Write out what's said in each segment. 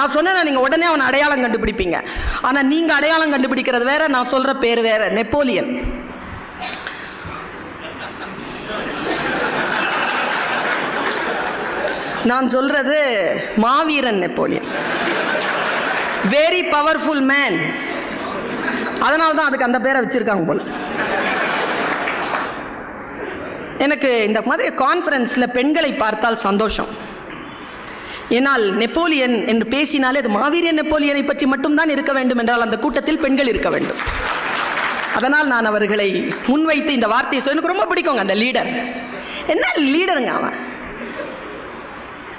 நான் சொன்னேன் நீங்க உடனே அவன் அடையாளம் கண்டுபிடிப்பீங்க. ஆனா நீங்க அடையாளம் கண்டுபிடிக்கிறது வேற நான் சொல்ற பேர் வேற நெப்போலியன். நான் சொல்றது மாவீரன் நெப்போலியன். வெரி பவர்ஃபுல் மேன் அதனால தான் அதுக்கு அந்த பேரை வச்சிருக்காங்க போல. எனக்கு இந்த மாதிரி கான்ஃபரன்ஸில் பெண்களை பார்த்தால் சந்தோஷம். ஏனால் நெப்போலியன் என்று பேசினாலே அது மாவீரிய நெப்போலியனை பற்றி மட்டும்தான் இருக்க வேண்டும் என்றால் அந்த கூட்டத்தில் பெண்கள் இருக்க வேண்டும். அதனால் நான் அவர்களை முன்வைத்து இந்த வார்த்தையை சொல்லி எனக்கு ரொம்ப பிடிக்குங்க அந்த லீடர். என்ன லீடருங்க அவன்?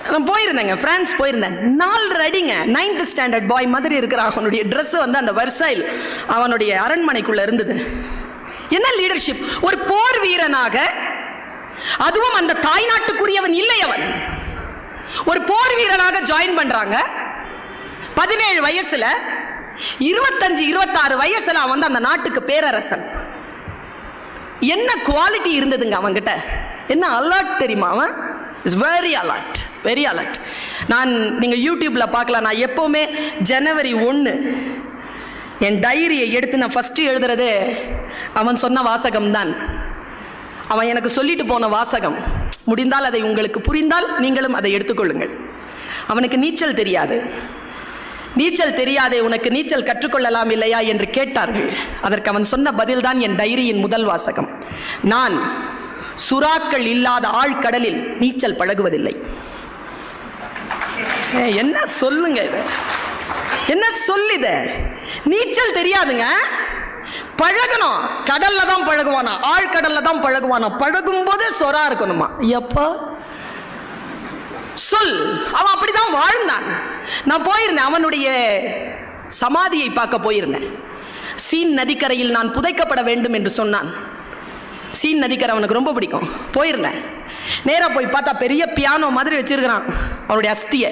நான் போயிருந்தேங்க ஃப்ரான்ஸ் போயிருந்தேன். நாலு அடிங்க நைன்த் ஸ்டாண்டர்ட் பாய் மாதிரி இருக்கிற அவனுடைய Dress வந்து அந்த வர்சைல் அவனுடைய அரண்மனைக்குள்ள இருந்தது. என்ன லீடர்ஷிப் ஒரு போர் வீரனாக அதுவும் அந்த தாய்நாட்டுக்குரியவன் இல்லை அவன். ஒரு போர் வீரனாக ஜாயின் பண்றாங்க. பதினேழு வயசுல இருபத்தஞ்சு இருபத்தாறு வயசுல அவன் வந்து அந்த நாட்டுக்கு பேரரசன். என்ன குவாலிட்டி இருந்ததுங்க அவன்கிட்ட? என்ன அலர்ட் தெரியுமா அவன்? Is very alert very alert நான் நீங்கள் யூடியூப்பில் பார்க்கலாம். நான் எப்போவுமே ஜனவரி ஒன்று என் டைரியை எடுத்து நான் ஃபஸ்ட்டு எழுதுறது அவன் சொன்ன வாசகம் தான் அவன் எனக்கு சொல்லிட்டு போன வாசகம். முடிந்தால் அதை உங்களுக்கு புரிந்தால் நீங்களும் அதை எடுத்துக்கொள்ளுங்கள். அவனுக்கு நீச்சல் தெரியாது. நீச்சல் தெரியாதே உனக்கு நீச்சல் கற்றுக்கொள்ளலாம் இல்லையா என்று கேட்டார்கள். அதற்கு அவன் சொன்ன பதில்தான் என் டைரியின் முதல் வாசகம். நான் சுறாக்கள் இல்லாத ஆழ்கடலில் நீச்சல் பழகுவதில்லை. என்ன சொல்லுங்க இது? என்ன சொல்லுத? நீச்சல் தெரியாதுங்க பழகணும். கடல்ல தான் பழகுவானா? ஆழ்கடல்ல தான் பழகுவானா? பழகும் போது சொரா இருக்கணுமா? எப்போ? சொல். அவன் அப்படிதான் வாழ்ந்தான். நான் போயிருந்தேன். அவனுடைய சமாதியை பார்க்க போயிருந்தேன். சீன் நதிக்கரையில் நான் புதைக்கப்பட வேண்டும் என்று சொன்னான். சீன் நதிக்கர் அவனுக்கு ரொம்ப பிடிக்கும். போயிருந்தேன். நேராக போய் பார்த்தா பெரிய பியானோ மாதிரி வச்சிருக்கிறான். அவனுடைய அஸ்தியை.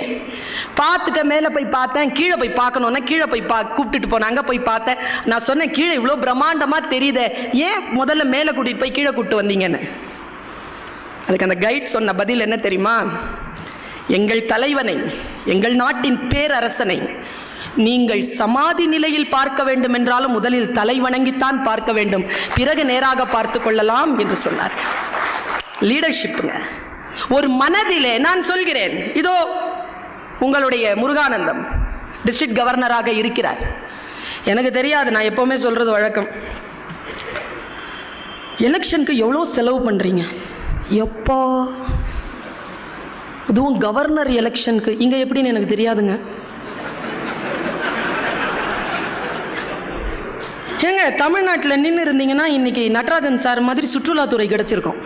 பார்த்துட்டு மேலே போய் பார்த்தேன் கீழே போய் பார்க்கணுன்னா கீழே போய் பா கூப்பிட்டுட்டு போனேன். அங்கே போய் பார்த்தேன். நான் சொன்னேன் கீழே இவ்வளோ பிரம்மாண்டமாக தெரியுதே. ஏன் முதல்ல மேலே கூட்டிகிட்டு போய் கீழே கூப்பிட்டு வந்தீங்கன்னு? அதுக்கு அந்த கைட் சொன்ன பதில் என்ன தெரியுமா? எங்கள் தலைவனை எங்கள் நாட்டின் பேரரசனை நீங்கள் சமாதி நிலையில் பார்க்க வேண்டும் என்றாலும் முதலில் தலை வணங்கித்தான் பார்க்க வேண்டும். பிறகு நேராக பார்த்து கொள்ளலாம் என்று சொன்னார். லீடர்ஷிப்புங்க ஒரு மனதிலே நான் சொல்கிறேன். இதோ உங்களுடைய முருகானந்தம் டிஸ்ட்ரிக்ட் கவர்னராக இருக்கிறார். எனக்கு தெரியாது நான் எப்பவுமே சொல்றது வழக்கம். எலெக்ஷனுக்கு எவ்வளோ செலவு பண்ணுறீங்க எப்போ? அதுவும் கவர்னர் எலெக்ஷனுக்கு இங்கே எப்படின்னு எனக்கு தெரியாதுங்க. ஏங்க தமிழ்நாட்டில் நின்று இருந்தீங்கன்னா இன்னைக்கு நடராஜன் சார் மாதிரி சுற்றுலாத்துறை கிடைச்சிருக்கும்.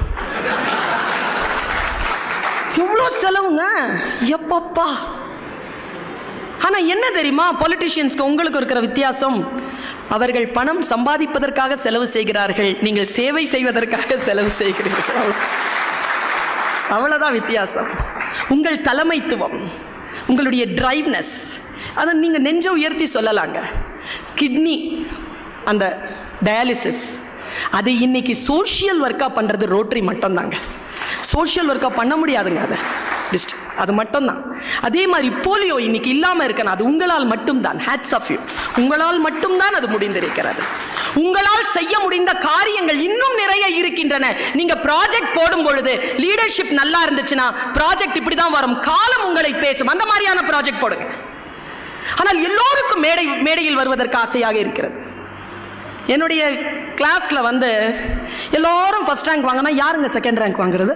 எவ்வளோ செலவுங்க? எப்பப்பா? ஆனால் என்ன தெரியுமா? பொலிட்டிஷியன்ஸ்க்கு உங்களுக்கு இருக்கிற வித்தியாசம். அவர்கள் பணம் சம்பாதிப்பதற்காக செலவு செய்கிறார்கள். நீங்கள் சேவை செய்வதற்காக செலவு செய்கிறீர்கள். அவ்வளோதான் அவ்வளவுதான் வித்தியாசம். உங்கள் தலைமைத்துவம் உங்களுடைய டிரைவ்னஸ் அதை நீங்கள் நெஞ்ச உயர்த்தி சொல்லலாங்க. கிட்னி அந்த டயாலிசிஸ் அது இன்னைக்கு சோஷியல் ஒர்க்காக பண்ணுறது ரோட்ரி மட்டும்தாங்க. சோஷியல் ஒர்க்காக பண்ண முடியாதுங்க அதை. டிஸ்ட் அது மட்டும்தான். அதே மாதிரி போலியோ இன்னைக்கு இல்லாமல் இருக்கணும். அது உங்களால் மட்டும்தான். ஹேட்ஸ் ஆஃப் யூ உங்களால் மட்டும்தான் அது முடிந்திருக்கிறது. உங்களால் செய்ய முடிந்த காரியங்கள் இன்னும் நிறைய இருக்கின்றன. நீங்க ப்ராஜெக்ட் போடும் பொழுது லீடர்ஷிப் நல்லா இருந்துச்சுன்னா ப்ராஜெக்ட் இப்படி தான் வரும். காலம் உங்களை பேசும். அந்த மாதிரியான ப்ராஜெக்ட் போடுங்க. ஆனால் எல்லோருக்கும் மேடை மேடையில் வருவதற்கு ஆசையாக இருக்கிறது. என்னுடைய கிளாஸில் வந்து எல்லோரும் ஃபர்ஸ்ட் ரேங்க் வாங்கினா யாருங்க செகண்ட் ரேங்க் வாங்குறது?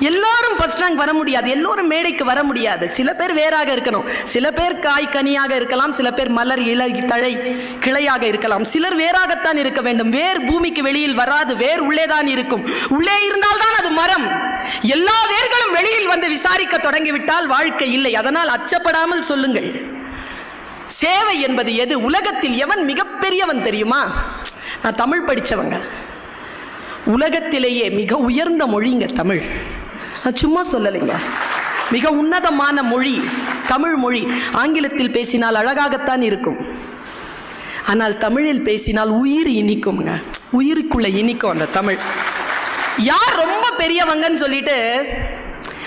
எல்லாரும் ஃபர்ஸ்ட் ரேங்க் வர முடியாது. எல்லோரும் மேடைக்கு வர முடியாது. சில பேர் வேறாக இருக்கணும். சில பேர் காய் கனியாக இருக்கலாம். சில பேர் மலர் இலை தழை கிளையாக இருக்கலாம். சிலர் வேறாகத்தான் இருக்க வேண்டும். வேர் பூமிக்கு வெளியில் வராது. வேர் உள்ளேதான் இருக்கும். உள்ளே இருந்தால்தான் அது மரம். எல்லா வேர்களும் வெளியில் வந்து விசாரிக்க தொடங்கிவிட்டால் வாழ்க்கை இல்லை. அதனால் அச்சப்படாமல் சொல்லுங்கள். சேவை என்பது எது? உலகத்தில் எவன் மிகப்பெரியவன் தெரியுமா? நான் தமிழ் படித்தவங்க உலகத்திலேயே மிக உயர்ந்த மொழிங்க தமிழ். நான் சும்மா சொல்லலைங்க. மிக உன்னதமான மொழி தமிழ் மொழி. ஆங்கிலத்தில் பேசினால் அழகாகத்தான் இருக்கும். ஆனால் தமிழில் பேசினால் உயிர் இனிக்கும்ங்க. உயிருக்குள்ள இனிக்கும் அந்த தமிழ். யார் ரொம்ப பெரியவங்கன்னு சொல்லிட்டு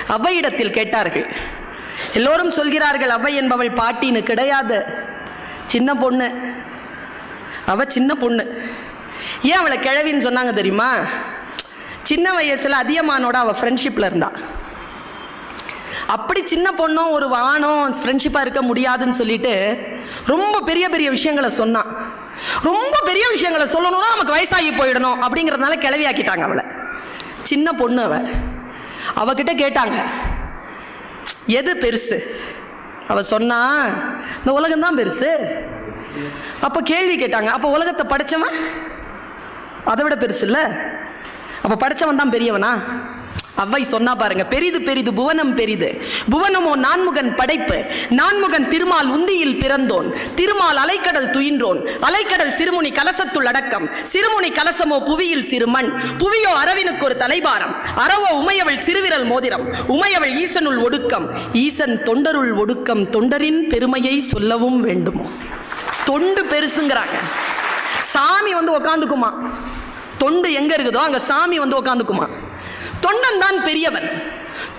அவ்வையிடத்தில் கேட்டார்கள். எல்லோரும் சொல்கிறார்கள் அவை என்பவள் பாட்டின்னு. கிடையாது. சின்ன பொண்ணு. அவ சின்ன பொண்ணு. ஏன் அவளை கிழவின்னு சொன்னாங்க தெரியுமா? சின்ன வயசில் அதியமானோட அவள் ஃப்ரெண்ட்ஷிப்பில் இருந்தா. அப்படி சின்ன பொண்ணும் ஒரு ஆணும் ஃப்ரெண்ட்ஷிப்பாக இருக்க முடியாதுன்னு சொல்லிட்டு ரொம்ப பெரிய பெரிய விஷயங்களை சொன்னான் ரொம்ப பெரிய விஷயங்களை சொல்லணும்னா நமக்கு வயசாகி போயிடணும் அப்படிங்கிறதுனால கிளவி ஆக்கிட்டாங்க அவளை. சின்ன பொண்ணு அவள் அவகிட்ட கேட்டாங்க எது பெருசு? அவ சொன்னா இந்த உலகம் தான் பெருசு. அப்போ கேள்வி கேட்டாங்க அப்போ உலகத்தை படைச்சவன்? அதை விட பெருசு இல்லை அப்போ படைச்சவன் தான் பெரியவனா? அவ்வை சொன்னா பாருங்க பெரிது பெரிது புவனம் பெரிது. புவனமோ நான்முகன் படைப்பு நான்முகன் திருமால் உந்தியில் பிறந்தோன். திருமால் அலைக்கடல் துயின்றோன். அலைக்கடல் சிறுமுனி கலசத்துள் அடக்கம். சிறுமுனி கலசமோ புவியில் சிறுமண். புவியோ அரவினுக்கு ஒரு தலைபாரம். அறவோ உமையவள் சிறுவிரல் மோதிரம். உமையவள் ஈசனுள் ஒடுக்கம். ஈசன் தொண்டருள் ஒடுக்கம். தொண்டரின் பெருமையை சொல்லவும் வேண்டுமோ? தொண்டு பெருசுங்கிறாங்க. சாமி வந்து உக்காந்துக்குமா? தொண்டு எங்க இருக்குதோ அங்க சாமி வந்து உக்காந்துக்குமா? தொண்டன் தான் பெரியவன்.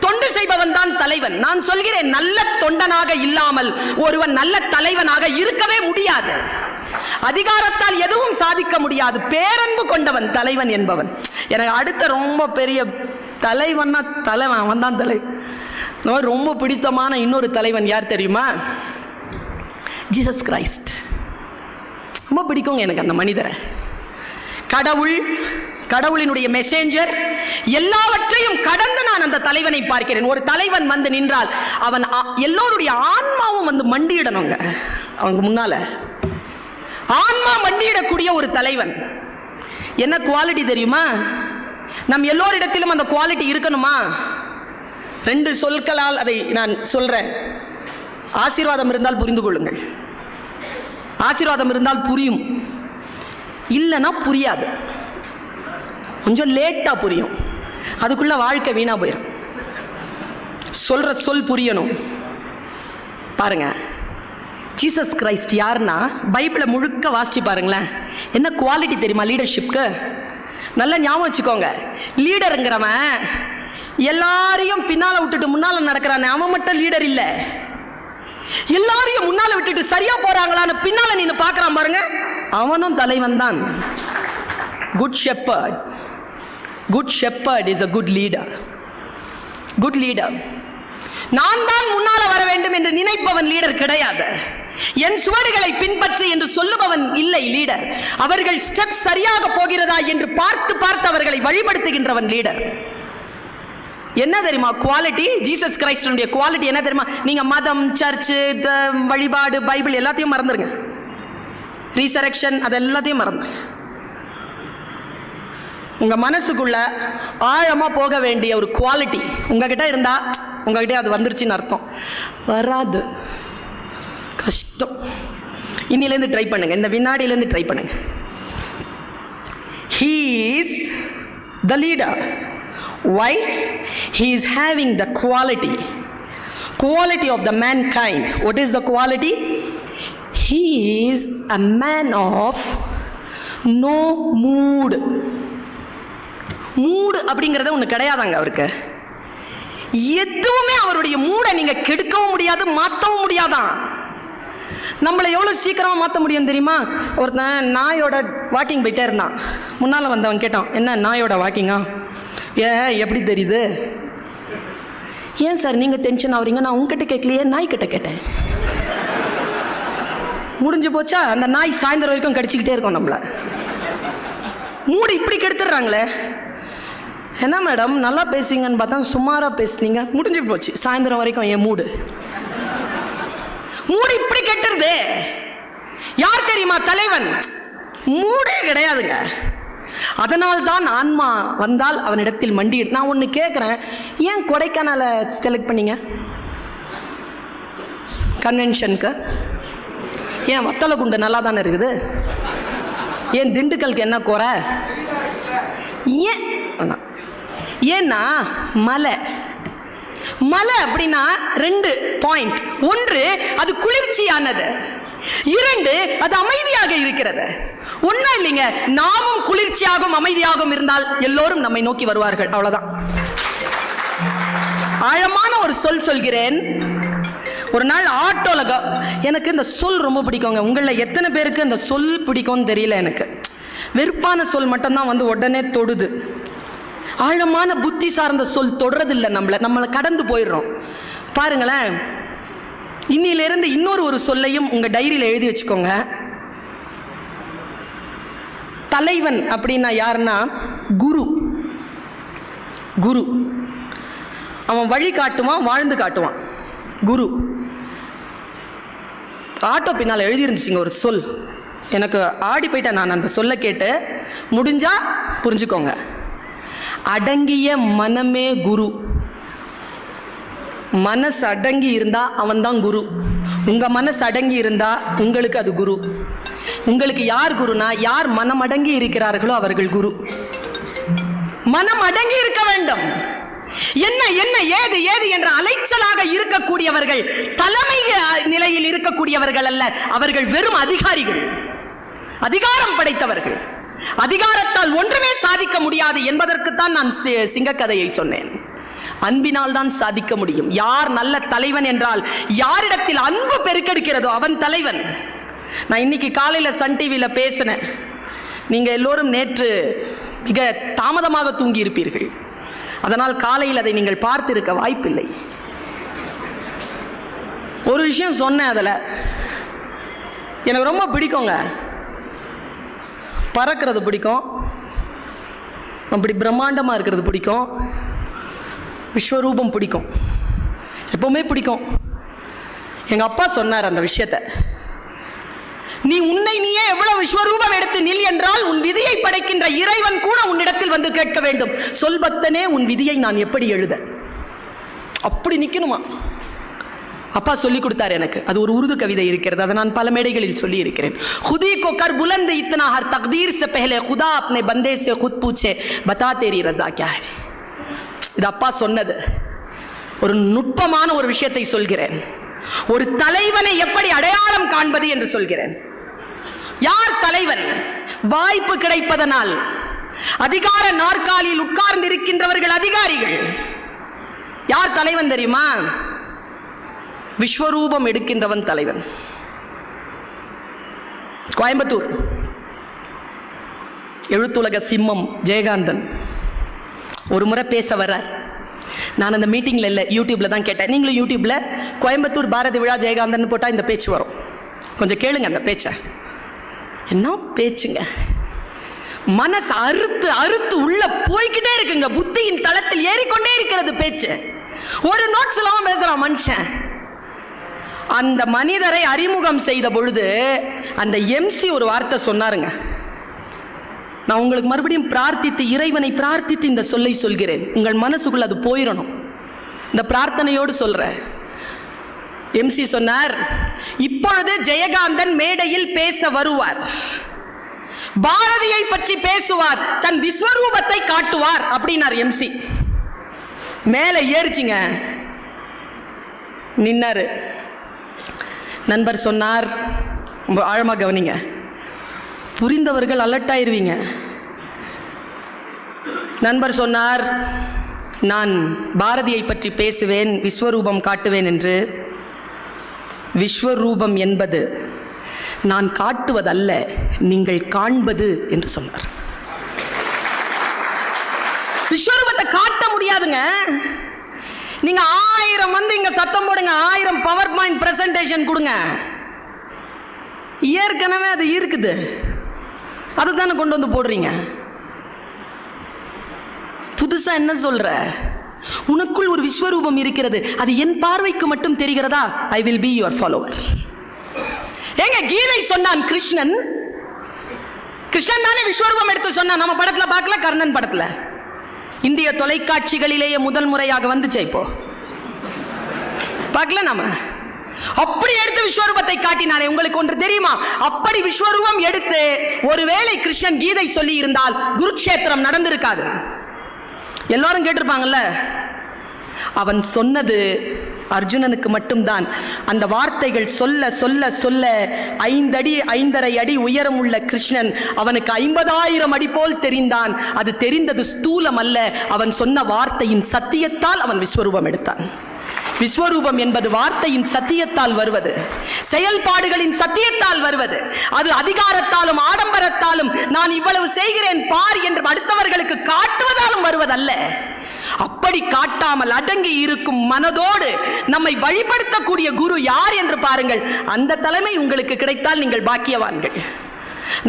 தொண்டு செய்பவன் தான் தலைவன். நான் சொல்கிறேன் நல்ல தொண்டனாக இல்லாமல் ஒருவன் நல்ல தலைவனாக இருக்கவே முடியாது. அதிகாரத்தால் எதுவும் சாதிக்க முடியாது. பேரன்பு கொண்டவன் தலைவன் என்பவன். எனக்கு அடுத்த ரொம்ப பெரிய தலைவன்னா தலைவன் அவன் தான் தலைவன் ரொம்ப பிடித்தமான இன்னொரு தலைவன் யார் தெரியுமா? ஜீசஸ் கிரைஸ்ட் ரொம்ப பிடிக்குங்க எனக்கு அந்த மனிதரை. கடவுள் கடவுளினுடைய மெசேஞ்சர் எல்லாவற்றையும் கடந்து நான் அந்த தலைவனை பார்க்கிறேன். ஒரு தலைவன் வந்து நின்றால் அவன் எல்லோருடைய ஆன்மாவும் வந்து மண்டியிடணுங்க. அவங்க முன்னால. ஆன்மா மண்டியிடக்கூடிய ஒரு தலைவன். என்ன குவாலிட்டி தெரியுமா? நம் எல்லோரிடத்திலும் அந்த குவாலிட்டி இருக்கணுமா? ரெண்டு சொற்களால் அதை நான் சொல்றேன். ஆசீர்வாதம் இருந்தால் புரிந்து கொள்ளுங்கள். ஆசீர்வாதம் இருந்தால் புரியும். இல்லைன்னா புரியாது. கொஞ்சம் லேட்டாக புரியும். அதுக்குள்ளே வாழ்க்கை வீணாக போயிடும் சொல்கிற சொல் புரியணும். பாருங்க. ஜீசஸ் கிரைஸ்ட் யாருன்னா பைபிளை முழுக்க வாசிச்சு பாருங்களேன். என்ன குவாலிட்டி தெரியுமா லீடர்ஷிப்க்கு நல்லா ஞாபகம் வச்சுக்கோங்க. லீடருங்கிறவன் எல்லாரையும் பின்னால் விட்டுட்டு முன்னால் நடக்கிறானே. அவன் மட்டும் லீடர் இல்லை. எல்லாரையும் முன்னால விட்டுட்டு சரியா போறாங்களான்னு பின்னால நீ பார்க்குறான் பாருங்க. அவனும் தலைவன் தான் good shepherd good shepherd is a good leader good leader நான் தான் முன்னால வர வேண்டும் என்று நினைப்பவன் லீடர் கிடையாது. என் சுவடுகளை பின்பற்றி என்று சொல்லுபவன் இல்லை லீடர் அவர்கள் ஸ்டெப் சரியாக போகிறதா என்று பார்த்து பார்த்து அவர்களை வழிபடுத்துகின்றவன் லீடர் என்ன தெரியுமா? குவாலிட்டி ஜீசஸ் கிரைஸ்டனுடைய குவாலிட்டி என்ன தெரியுமா? நீங்க மதம் சர்ச்சு வழிபாடு பைபிள் எல்லாத்தையும் மறந்துருங்க. ரீசரக்ஷன் அது எல்லாத்தையும் மறந்து உங்கள் மனசுக்குள்ள ஆழமாக போக வேண்டிய ஒரு குவாலிட்டி உங்ககிட்ட இருந்தால் உங்ககிட்ட அது வந்துருச்சுன்னு அர்த்தம். வராது. கஷ்டம். இன்னிலேருந்து ட்ரை பண்ணுங்க. இந்த வினாடியிலேருந்து ட்ரை பண்ணுங்க. Is the leader why why? Is is the quality quality of the mankind what is the quality he is a man of no mood. Mood அப்படிங்கிறத ஒன்று கிடையாதாங்க அவருக்கு. எதுவுமே அவருடைய மூடை நீங்கள் கெடுக்கவும் முடியாது மாற்றவும் முடியாதான் நம்மளை எவ்வளோ சீக்கிரமாக மாற்ற முடியும் தெரியுமா? ஒருத்தன் நாயோட வாக்கிங் போயிட்டே இருந்தான். முன்னால் வந்தவன் கேட்டான் என்ன நாயோட வாக்கிங்கா ஏன் எப்படி தெரியுது? ஏன் சார் நீங்கள் டென்ஷன் ஆகுறீங்க? நான் உங்ககிட்ட கேட்கலையே நாய்கிட்ட கேட்டேன். முடிஞ்சு போச்சா? அந்த நாய் சாயந்தரம் வரைக்கும் கடிச்சிக்கிட்டே இருக்கும் நம்மள. மூடு இப்படி கெடுத்துடுறாங்களே. என்ன மேடம்? நல்லா பேசுவீங்கன்னு பார்த்தா சுமாராக பேசுனீங்க. முடிஞ்சு போச்சு. சாயந்தரம் வரைக்கும் என் மூடு. மூடு இப்படி கெட்டுருது யார் தெரியுமா தலைவன்? மூடே கிடையாதுங்க. அதனால்தான் ஆன்மா வந்தால் அவனிடத்தில் மண்டி. நான் ஒன்று கேட்குறேன் ஏன் கொடைக்கானலை செலக்ட் பண்ணீங்க? கன்வென்ஷனுக்கு ஏன் வத்தலை குண்டு நல்லா தானே இருக்குது? ஏன் திண்டுக்கலுக்கு என்ன குறை ஏன்? அதான். ஏன்னா மலை. மலை அப்படின்னா ரெண்டு பாயிண்ட் ஒன்று அது குளிர்ச்சியானது. இரண்டு அது அமைதியாக இருக்கிறது. ஒன்றும் இல்லைங்க நாமும் குளிர்ச்சியாகவும் அமைதியாகவும் இருந்தால் எல்லோரும் நம்மை நோக்கி வருவார்கள். அவ்வளவுதான். ஆழமான ஒரு சொல் சொல்கிறேன். ஒரு நாள் ஆட்டோல எனக்கு இந்த சொல் ரொம்ப பிடிக்குங்க. உங்களில் எத்தனை பேருக்கு இந்த சொல் பிடிக்கும்னு தெரியல எனக்கு. வெறுப்பான சொல் மட்டும்தான் வந்து உடனே தொடுது. ஆழமான புத்தி சார்ந்த சொல் தொடறதில்லை நம்மளை. நம்மளை கடந்து போயிடுறோம். பாருங்களேன். இன்னிலிருந்து இன்னொரு ஒரு சொல்லையும் உங்க டைரியில் எழுதி வச்சுக்கோங்க. தலைவன் அப்படின்னா யாருன்னா? குரு. குரு. அவன் வழி காட்டுவான் வாழ்ந்து காட்டுவான். குரு. ஆட்டோ பின்னால் எழுதியிருந்துச்சுங்க ஒரு சொல். எனக்கு ஆடி போயிட்டேன் நான் அந்த சொல்ல கேட்டு. முடிஞ்சா புரிஞ்சுக்கோங்க. அடங்கிய மனமே குரு. மனசு அடங்கி இருந்தால் அவன்தான் குரு. உங்கள் மனசு அடங்கி இருந்தால் உங்களுக்கு அது குரு. உங்களுக்கு யார் குருனா யார் மனம் அடங்கி இருக்கிறார்களோ அவர்கள் குரு. மனம் அடங்கி இருக்க வேண்டும். என்ன என்ன ஏது ஏது என்ற அலைச்சலாக இருக்கக்கூடியவர்கள் தலைமை நிலையில் இருக்கக்கூடியவர்கள் அல்ல. அவர்கள் வெறும் அதிகாரிகள். அதிகாரம் படைத்தவர்கள். அதிகாரத்தால் ஒன்றுமே சாதிக்க முடியாது என்பதற்குத்தான் நான் சி- சிங்கக்கதையை சொன்னேன். அன்பினால் தான் சாதிக்க முடியும். யார் நல்ல தலைவன் என்றால் யாரிடத்தில் அன்பு பெருக்கெடுக்கிறதோ அவன் தலைவன். நான் இன்னைக்கு காலையில் சன் டிவியில் பேசினேன். நீங்கள் எல்லோரும் நேற்று மிக தாமதமாக தூங்கி இருப்பீர்கள் அதனால் காலையில் அதை நீங்கள் பார்த்திருக்க வாய்ப்பில்லை. ஒரு விஷயம் சொன்னேன் அதில். எனக்கு ரொம்ப பிடிக்குங்க. பறக்கிறது பிடிக்கும். அப்படி பிரம்மாண்டமாக இருக்கிறது பிடிக்கும். விஸ்வரூபம் பிடிக்கும். எப்போவுமே பிடிக்கும். எங்கள் அப்பா சொன்னார் அந்த விஷயத்தை. நீ உன்னை நீயே எவ்வளவு விஸ்வரூபம் எடுத்து நில் என்றால் உன் விதியை படைக்கின்ற இறைவன் கூட உன்னிடத்தில் வந்து கேட்க வேண்டும். சொல்பத்தனே உன் விதியை நான் எப்படி எழுத? அப்படி நிற்கணுமா அப்பா சொல்லி கொடுத்தார் எனக்கு அது ஒரு உருது கவிதை இருக்கிறது அதை நான் பல மேடைகளில் சொல்லி இருக்கிறேன் खुदी को कर बुलंद इतना हर तकदीर से पहले खुदा अपने बंदे से खुद पूछे बता तेरी रजा क्या है இது அப்பா சொன்னது ஒரு நுட்பமான ஒரு விஷயத்தை சொல்கிறேன் ஒரு தலைவனை எப்படி அடையாளம் காண்பது என்று சொல்கிறேன் யார் தலைவன் வாய்ப்பு கிடைப்பதனால் அதிகார நாற்காலியில் உட்கார்ந்து இருக்கின்றவர்கள் அதிகாரிகள் யார் தலைவன் தெரியுமா விஸ்வரூபம் எடுக்கின்றவன் தலைவன். கோயம்புத்தூர். எழுத்துலக சிம்மம் ஜெயகாந்தன். ஒரு முறை பேச வர்றார். நான் அந்த மீட்டிங்கில் இல்லை யூடியூப்பில் தான் கேட்டேன். நீங்களும் யூடியூப்பில் கோயம்புத்தூர் பாரதி விழா ஜெயகாந்தன் போட்டால் இந்த பேச்சு வரும். கொஞ்சம் கேளுங்க அந்த பேச்சை. என்ன பேச்சுங்க? மனசு அறுத்து அறுத்து உள்ள போய்கிட்டே இருக்குங்க. புத்தியின் தளத்தில் ஏறிக்கொண்டே இருக்கிறது பேச்சு. ஒரு நோட்ஸ் இல்லாமல் பேசுகிறான் மனுஷன். அந்த மனிதரை அறிமுகம் செய்த பொழுது அந்த எம்சி ஒரு வார்த்தை சொன்னாருங்க. நான் உங்களுக்கு மறுபடியும் பிரார்த்தித்து இறைவனை பிரார்த்தித்து இந்த சொல்லை சொல்கிறேன். உங்கள் மனசுக்குள்ள அது போயிடணும் இந்த பிரார்த்தனையோடு சொல்றேன். எம்சி சொன்னார் இப்பொழுது ஜெயகாந்தன் மேடையில் பேச வருவார். பாரதியை பற்றி பேசுவார். தன் விஸ்வரூபத்தை காட்டுவார் அப்படின்னார் எம்சி மேலே ஏறிச்சிங்க. நின்னாரு. நண்பர் சொன்னார் ரொம்ப ஆழமாக கவனிங்க. புரிந்தவர்கள் அலர்ட் ஆயிடுவீங்க நண்பர் சொன்னார் நான் பாரதியை பற்றி பேசுவேன் விஸ்வரூபம் காட்டுவேன் என்று. விஸ்வரூபம் என்பது நான் காட்டுவதல்ல நீங்கள் காண்பது என்று சொன்னார். விஸ்வரூபத்தை காட்ட முடியாதுங்க. நீங்க ஆயிரம் வந்து இங்க சத்தம் போடுங்க ஆயிரம் பவர் பாயிண்ட் பிரசன்டேஷன் கொடுங்க. ஏற்கனவே அது இருக்குது. அதுதானே கொண்டு வந்து போடுறீங்க. புதுசா என்ன சொல்ற? உனக்குள் ஒரு விஸ்வரூபம் இருக்கிறது. அது என் பார்வைக்கு மட்டும் தெரிகிறதா? I will be your follower ஏங்க கீதை சொன்னான் கிருஷ்ணன். கிருஷ்ணன் தானே விஸ்வரூபம் எடுத்து சொன்னான். நம்ம படத்துல பார்க்கல கர்ணன் படத்துல. இந்திய தொலைக்காட்சிகளிலேயே முதல் முறையாக வந்துச்சு இப்போ. பார்க்கல நம்ம அப்படி எடுத்து விஸ்வரூபத்தை காட்டினானே உங்களுக்கு ஒன்று தெரியுமா? அப்படி விஸ்வரூபம் எடுத்து ஒருவேளை கிருஷ்ணன் கீதை சொல்லி இருந்தால் குருக்ஷேத்திரம் நடந்திருக்காது. எல்லாரும் கேட்டிருப்பாங்கல்ல? அவன் சொன்னது அர்ஜுனனுக்கு மட்டும்தான். அந்த வார்த்தைகள் சொல்ல சொல்ல சொல்ல ஐந்தடி ஐந்தரை அடி உயரம் உள்ள கிருஷ்ணன் அவனுக்கு ஐம்பதாயிரம் அடி போல் தெரிந்தான். அது தெரிந்தது ஸ்தூலம் அல்ல. அவன் சொன்ன வார்த்தையின் சத்தியத்தால் அவன் விஸ்வரூபம் எடுத்தான். விஸ்வரூபம் என்பது வார்த்தையின் சத்தியத்தால் வருவது. செயல்பாடுகளின் சத்தியத்தால் வருவது. அது அதிகாரத்தாலும் ஆடம்பரத்தாலும் நான் இவ்வளவு செய்கிறேன் பார் என்று அடுத்தவர்களுக்கு காட்டுவதாலும் வருவதல்ல. அப்படி காட்டாமல் அடங்கி இருக்கும் மனதோடு நம்மை வழிபடுத்தக்கூடிய குரு யார் என்று பாருங்கள். அந்த தலைமை உங்களுக்கு கிடைத்தால் நீங்கள் பாக்கியவான்கள்.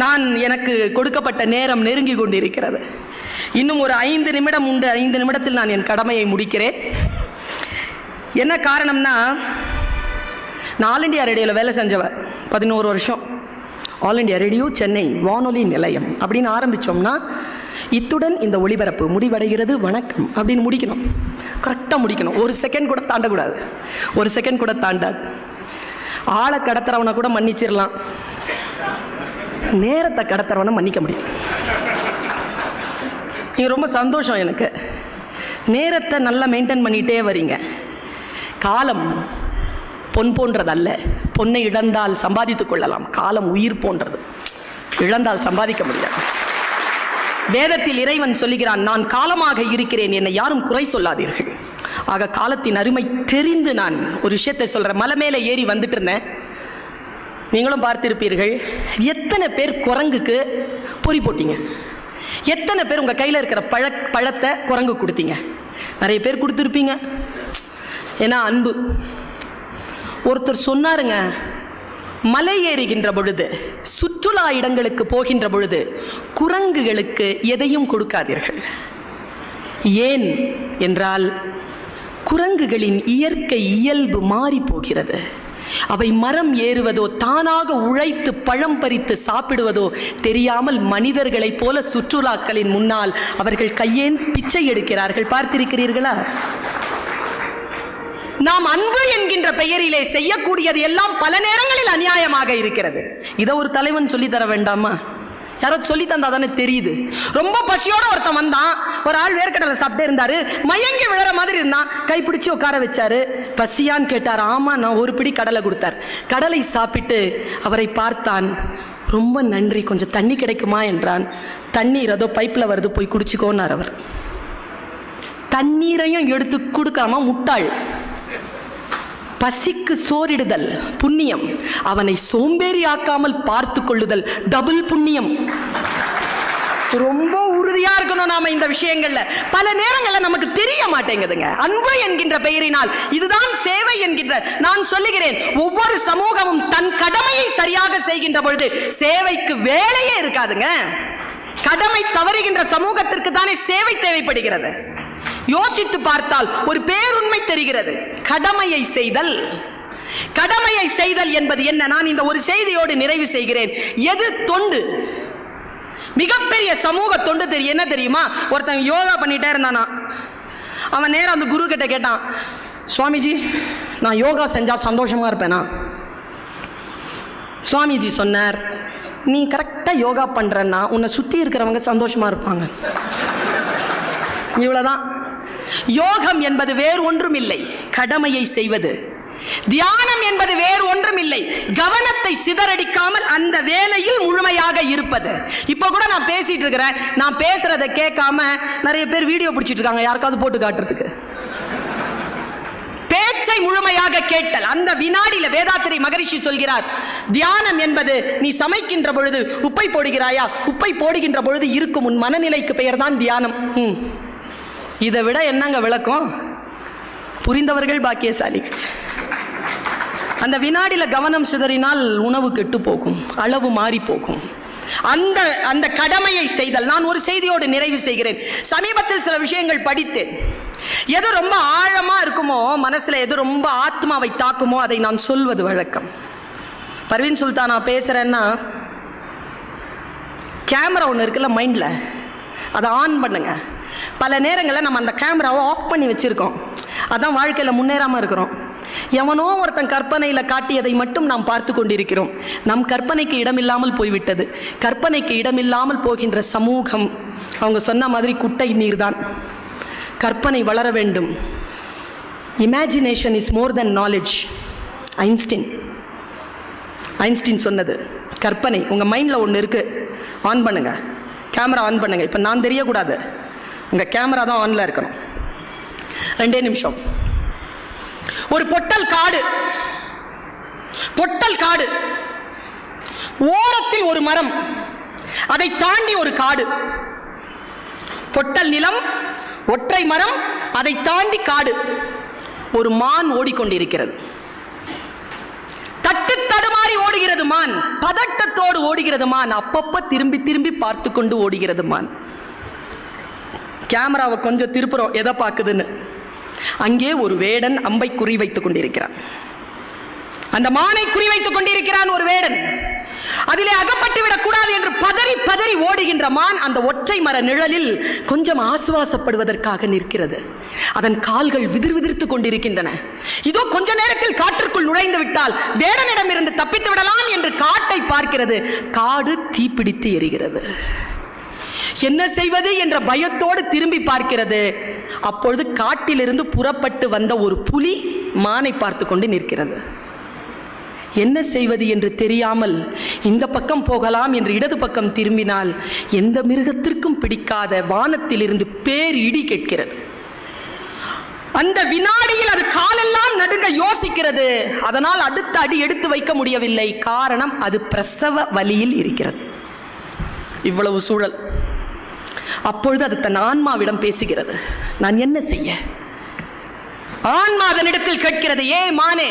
நான் எனக்கு கொடுக்கப்பட்ட நேரம் நெருங்கி கொண்டிருக்கிறது. இன்னும் ஒரு ஐந்து நிமிடம் உண்டு. ஐந்து நிமிடத்தில் நான் என் கடமையை முடிக்கிறேன். என்ன காரணம்னா நான் ஆல் இண்டியா ரேடியோவில் வேலை செஞ்சவர் பதினோரு வருஷம். ஆல் இண்டியா ரேடியோ சென்னை வானொலி நிலையம் அப்படின்னு ஆரம்பித்தோம்னா இத்துடன் இந்த ஒளிபரப்பு முடிவடைகிறது. வணக்கம். அப்படின்னு முடிக்கணும். கரெக்டாக முடிக்கணும். ஒரு செகண்ட் கூட தாண்டக்கூடாது. ஒரு செகண்ட் கூட தாண்டாது. ஆளை கடத்துறவனை கூட மன்னிச்சிடலாம். நேரத்தை கடத்துறவனை மன்னிக்க முடியும். இது ரொம்ப சந்தோஷம் எனக்கு. நேரத்தை நல்லா மெயின்டைன் பண்ணிகிட்டே வரீங்க. காலம் பொன் போன்றதல்ல. பொன்னை இழந்தால் சம்பாதித்துக் கொள்ளலாம். காலம் உயிர் போன்றது. இழந்தால் சம்பாதிக்க முடியாது. வேதத்தில் இறைவன் சொல்லுகிறான் நான் காலமாக இருக்கிறேன் என்னை யாரும் குறை சொல்லாதீர்கள். ஆக காலத்தின் அருமை தெரிந்து நான் ஒரு விஷயத்தை சொல்கிறேன் மலை மேலே ஏறி வந்துட்டு இருந்தேன். நீங்களும் பார்த்திருப்பீர்கள் எத்தனை பேர் குரங்குக்கு பொறி போட்டீங்க? எத்தனை பேர் உங்கள் கையில் இருக்கிற பழ பழத்தை குரங்கு கொடுத்தீங்க? நிறைய பேர் கொடுத்துருப்பீங்க. ஏன்னா அன்பு. ஒருத்தர் சொன்னாருங்க மலை ஏறுகின்ற பொழுது சுற்றுலா இடங்களுக்கு போகின்ற பொழுது குரங்குகளுக்கு எதையும் கொடுக்காதீர்கள். ஏன் என்றால் குரங்குகளின் இயற்கை இயல்பு மாறி போகிறது. அவை மரம் ஏறுவதோ தானாக உழைத்து பழம் பறித்து சாப்பிடுவதோ தெரியாமல் மனிதர்களைப் போல சுற்றுலாக்களின் முன்னால் அவர்கள் கையேன் பிச்சை எடுக்கிறார்கள். பார்த்திருக்கிறீர்களா? நாம் அன்பு என்கின்ற பெயரிலே செய்யக்கூடியது எல்லாம் பல நேரங்களில் அநியாயமாக இருக்கிறது. இதை ஒரு தலைவன் சொல்லி தர வேண்டாமா? யாரோ சொல்லி தந்தா தானே தெரியுது. ரொம்ப பசியோட ஒருத்தன் வந்தான். ஒரு ஆள் வேர்க்கடலை சாப்பிட்டே இருந்தாரு. மயங்கி விழற மாதிரி இருந்தான். கைப்பிடிச்சு உட்கார வச்சாரு. பசியான்னு கேட்டார். ஆமா நான் ஒரு பிடி கடலை கொடுத்தார். கடலை சாப்பிட்டு அவரை பார்த்தான். ரொம்ப நன்றி. கொஞ்சம் தண்ணி கிடைக்குமா என்றான். தண்ணீர் ஏதோ பைப்பில் வருது. போய் குடிச்சுக்கோன்னார் அவர். தண்ணீரையும் எடுத்து கொடுக்காம முட்டாள். பசிக்கு சோறிடுதல் புண்ணியம். அவனை சோம்பேறி ஆக்காமல் பார்த்து கொள்ளுதல் டபுள் புண்ணியம். ரொம்ப உறுதியா இருக்கணும் நாம இந்த விஷயங்கள்ல. பல நேரங்கள்ல நமக்கு தெரிய மாட்டேங்குதுங்க. அன்பு என்கின்ற பெயரினால் இதுதான் சேவை என்கின்ற நான் சொல்லுகிறேன். ஒவ்வொரு சமூகமும் தன் கடமையை சரியாக செய்கின்ற பொழுது சேவைக்கு வேலையே இருக்காதுங்க. கடமை தவறுகின்ற சமூகத்திற்கு தானே சேவை தேவைப்படுகிறது. யோசித்து பார்த்தால் ஒரு பேருண்மை தெரிகிறது. கடமையை செய்தல். கடமையை செய்தல் என்பது என்ன? நான் இந்த ஒரு செய்தியோடு நிறைவு செய்கிறேன். எது தொண்டு? மிகப்பெரிய சமூக தொண்டு தெரியும் என்ன தெரியுமா? ஒருத்தன் யோகா பண்ணிட்டே இருந்தானா? அவன் நேரம் அந்த குரு கிட்ட கேட்டான் சுவாமிஜி நான் யோகா செஞ்சா சந்தோஷமா இருப்பேனா? சுவாமிஜி சொன்னார் நீ கரெக்டாக யோகா பண்ணுறன்னா உன்னை சுற்றி இருக்கிறவங்க சந்தோஷமாக இருப்பாங்க. இவ்வளோதான் யோகம் என்பது வேறு ஒன்றும் இல்லை கடமையை செய்வது. தியானம் என்பது வேறு ஒன்றும் இல்லை கவனத்தை சிதறடிக்காமல் அந்த வேலையில் முழுமையாக இருப்பது. இப்போ கூட நான் பேசிட்டு இருக்கிறேன். நான் பேசுறதை கேட்காம நிறைய பேர் வீடியோ பிடிச்சிட்டு இருக்காங்க. யாருக்காவது போட்டு காட்டுறதுக்கு. பேச்சை முழுமையாக கேட்டல். அந்த வினாடியில வேதாத்திரி மகரிஷி சொல்கிறார் தியானம் என்பது நீ சமைக்கின்ற பொழுது உப்பை போடுகிறாயா? உப்பை போடுகின்ற பொழுது இருக்கும் உன் மனநிலைக்கு பெயர்தான் தியானம். ம். இதை விட என்னங்க விளக்கம்? புரிந்தவர்கள் பாக்கியசாலிகள். அந்த வினாடியில் கவனம் சிதறினால் உணவு கெட்டு போகும் அளவு மாறி போகும். அந்த அந்த கடமையை செய்தல் நான் ஒரு செய்தியோடு நிறைவு செய்கிறேன். சமீபத்தில் சில விஷயங்கள் படித்தேன். எது ரொம்ப ஆழமா இருக்குமோ மனசுல எது ரொம்ப ஆத்மாவை தாக்குமோ அதை நான் சொல்வது வழக்கம். பர்வீன் சுல்தானா பேசுறேன்னா கேமரா ஒன்று இருக்குல்ல மைண்டில். அதை ஆன் பண்ணுங்க. பல நேரங்களில் நம்ம அந்த கேமராவை ஆஃப் பண்ணி வச்சுருக்கோம். அதான் வாழ்க்கையில் முன்னேறாமல் இருக்கிறோம். எவனோ ஒருத்தன் கற்பனையில் காட்டியதை மட்டும் நாம் பார்த்து கொண்டிருக்கிறோம். நம் கற்பனைக்கு இடமில்லாமல் போய்விட்டது. கற்பனைக்கு இடமில்லாமல் போகின்ற சமூகம் அவங்க சொன்ன மாதிரி குட்டை நீர்தான். கற்பனை வளர வேண்டும். Imagination is more than knowledge Einstein Einstein சொன்னது கற்பனை உங்கள் மைண்டில் ஒன்று இருக்குது ஆன் பண்ணுங்கள் கேமரா ஆன் பண்ணுங்கள் இப்போ நான் தெரியக்கூடாது. உங்கள் கேமரா தான் ஆனில் இருக்கணும். ரெண்டே நிமிஷம். ஒரு பொட்டல் காடு. பொட்டல் காடு. ஓரத்தில் ஒரு மரம். அதை தாண்டி ஒரு காடு. பொட்டல் நிலம் ஒற்றை மரம் அதை தாண்டி காடு. ஒரு மான் ஓடிக்கொண்டிருக்கிறது. தட்டு தடுமாறி ஓடுகிறது மான். பதட்டத்தோடு ஓடுகிறது மான். அப்பப்ப திரும்பி திரும்பி பார்த்து கொண்டு ஓடுகிறது மான். கேமராவை கொஞ்சம் திருப்புறோம் எதை பார்க்குதுன்னு. அங்கே ஒரு வேடன் அம்பை குறி வைத்துக் கொண்டிருக்கிறான். அந்த மானை குறிவைத்துக் கொண்டிருக்கிறான் ஒரு வேடன். அதிலே அகப்பட்டு விடக்கூடாது என்று பதறி பதறி ஓடுகின்ற மான் அந்த ஒற்றை மர நிழலில் கொஞ்சம் ஆசுவாசப்படுவதற்காக நிற்கிறது. அதன் கால்கள் விதிர் விதிர்த்து கொண்டிருக்கின்றன. இதோ கொஞ்ச நேரத்தில் காற்றுக்குள் நுழைந்து விட்டால் வேடனிடமிருந்து தப்பித்து விடலாம் என்று காட்டை பார்க்கிறது. காடு தீப்பிடித்து எரிகிறது. என்ன செய்வது என்ற பயத்தோடு திரும்பி பார்க்கிறது. அப்பொழுது காட்டிலிருந்து புறப்பட்டு வந்த ஒரு புலி மானை பார்த்து கொண்டு நிற்கிறது. என்ன செய்வது என்று தெரியாமல் இந்த பக்கம் போகலாம் என்று இடது பக்கம் திரும்பினால் எந்த மிருகத்திற்கும் பிடிக்காத வானத்திலிருந்து பேர் இடி கேட்கிறது. அந்த வினாடியில் அது காலெல்லாம் நடுங்க யோசிக்கிறது. அதனால் அடுத்த அடி எடுத்து வைக்க முடியவில்லை. காரணம் அது பிரசவ வலியில் இருக்கிறது. இவ்வளவு சூழல். அப்பொழுது அது தன் ஆன்மாவிடம் பேசுகிறது. நான் என்ன செய்ய? ஆன்மா அதனிடத்தில் கேட்கிறது ஏ மானே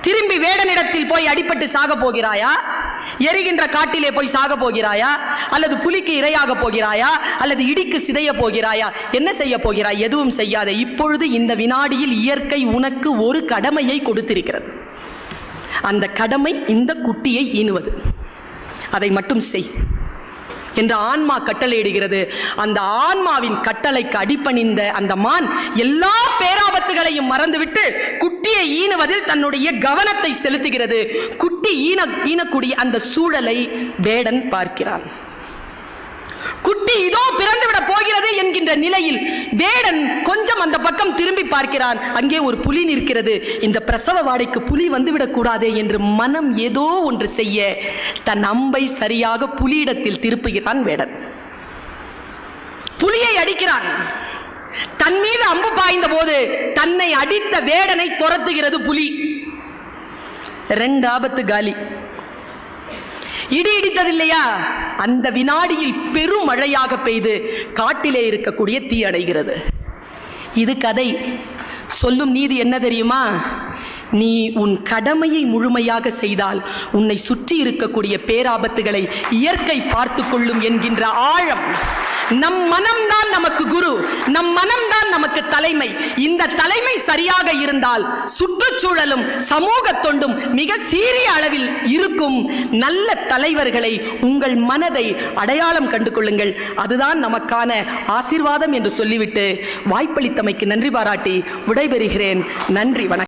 திரும்பி வேடனிடத்தில் போய் அடிபட்டு சாக போகிறாயா? எரிகின்ற காட்டிலே போய் சாக போகிறாயா? அல்லது புலிக்கு இரையாக போகிறாயா? அல்லது இடிக்கு சிதைய போகிறாயா? என்ன செய்ய போகிறாய்? எதுவும் செய்யாத. இப்பொழுது இந்த வினாடியில் இயற்கை உனக்கு ஒரு கடமையை கொடுத்திருக்கிறது. அந்த கடமை இந்த குட்டியை ஈனுவது. அதை மட்டும் செய். என்று ஆன்மா கட்டளையிடுகிறது. அந்த ஆன்மாவின் கட்டளைக்கு அடிபணிந்த அந்த மான் எல்லா பேராபத்துகளையும் மறந்துவிட்டு குட்டியை ஈனுவதில் தன்னுடைய கவனத்தை செலுத்துகிறது. குட்டி ஈன ஈனக்கூடிய அந்த சூழலை வேடன் பார்க்கிறான். குட்டி இதோ பிறந்துவிட போகிறது என்கின்ற நிலையில் வேடன் கொஞ்சம் அந்த பக்கம் திரும்பி பார்க்கிறான். அங்கே ஒரு புலி நிற்கிறது. இந்த பிரசவ வாடைக்கு புலி வந்துவிடக் கூடாதே என்று மனம் ஏதோ ஒன்று செய்ய தன் அம்பை சரியாக புலியிடத்தில் திருப்புகிறான் வேடன். புலியை அடிக்கிறான். தன் மீது அம்பு பாய்ந்த போது தன்னை அடித்த வேடனை துரத்துகிறது புலி. ரெண்டு ஆபத்து காலி. இடி இடித்ததில்லையா? அந்த வினாடியில் பெரும் மழையாக பெய்து காட்டிலே இருக்கக்கூடிய தீ அடைகிறது இது கதை. சொல்லும் நீதி என்ன தெரியுமா? நீ உன் கடமையை முழுமையாக செய்தால் உன்னை சுற்றி இருக்கக்கூடிய பேராபத்துகளை இயற்கை பார்த்து கொள்ளும் என்கின்ற ஆழம். நம் மனம்தான் நமக்கு குரு. நம் மனம்தான் நமக்கு தலைமை. இந்த தலைமை சரியாக இருந்தால் சுற்றுச்சூழலும் சமூக தொண்டும் மிக சீரிய அளவில் இருக்கும். நல்ல தலைவர்களை உங்கள் மனதை அடையாளம் கண்டு கொள்ளுங்கள் அதுதான் நமக்கான ஆசீர்வாதம் என்று சொல்லிவிட்டு வாய்ப்பளித்தமைக்கு நன்றி பாராட்டி விடைபெறுகிறேன். நன்றி வணக்கம்.